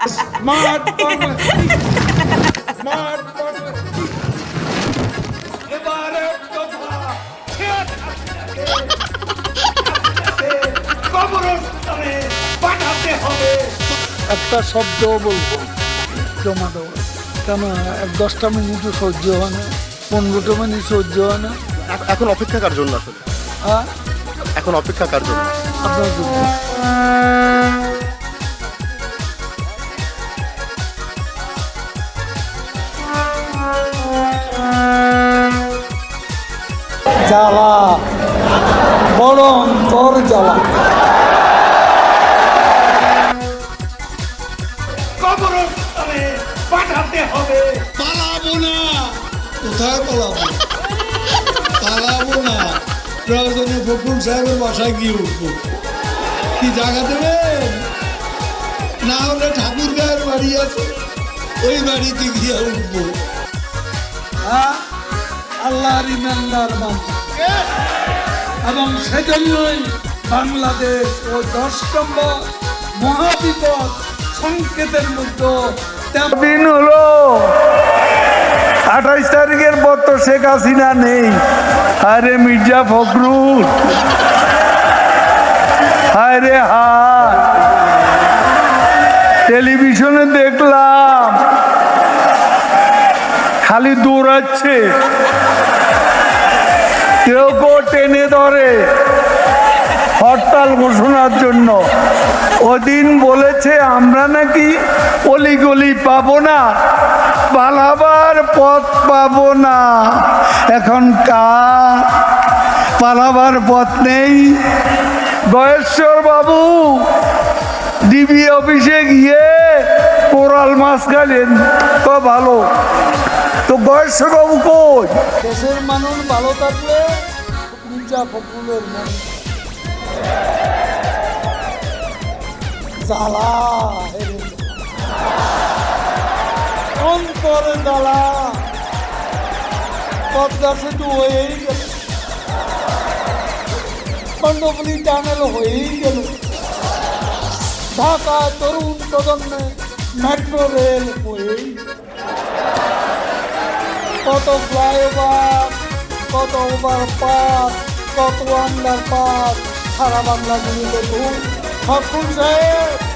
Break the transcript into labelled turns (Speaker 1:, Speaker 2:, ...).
Speaker 1: Smart pharmacy smart pharmacy এবারে কথা কবরস্থানে পাঠাতে হবে
Speaker 2: একটা শব্দ বলব জমা দেওয়া কেন এক দশটা মিনিটও সহ্য হয় না পনেরোটা মিনিট সহ্য হয় না।
Speaker 3: এখন অপেক্ষা কার জন্য আসলে?
Speaker 2: হ্যাঁ?
Speaker 3: এখন অপেক্ষা কার জন্য?
Speaker 2: আপনার জন্য। জ্বালা। বড় অন্তর জ্বালা।
Speaker 1: পাঠাতে হবে
Speaker 4: পালাবো না। কোথায় পালাবো? পালাবো না। প্রয়োজনে ফখরুল সাহেবের বাসায় গিয়ে উঠবো। কি জায়গা দেবেন? না হলে বাড়ি আছে। ওই বাড়িতে গিয়ে উঠবো।
Speaker 2: হ্যাঁ? আল্লাহর ইমানদার মানুষ এবং সেজন্যই বাংলাদেশ ও দশ নম্বর মহাবিপদ সংকেতের মধ্যে
Speaker 5: দিন হলো। আঠাইশ তারিখের পর তো শেখ হাসিনা নেই। আরে মির্জা ফখরুল। হায় টেলিভিশনে খালি দৌড়াচ্ছে। কেউ কেউ টেনে ধরে। হরতাল ঘোষণার জন্য। ওদিন বলেছে, আমরা নাকি অলিগলি পাবো না, পালাবার পথ পাবো না। এখন কার? পালাবার পথ নেই। গয়েশ্বর বাবু ডিবি অফিসে গিয়ে কোরাল মাছ খাইলেন। তো ভালো। বাবু কই?
Speaker 2: দেশের মানুষ ভালো থাকলে মির্জা মন। জ্বালা অন্তরে জ্বালা। পদ্মা সেতু হয়েই গেল। কন্ডবলি টানেল হয়েই গেল। ঢাকা তরুণ প্রজন্মে মেট্রো রেল হয়েই গেল। কত ফ্লাইওভার কত ওভারপাস কত আন্ডারপাস সারা বাংলা দেখুন ফখরুল সাহেব!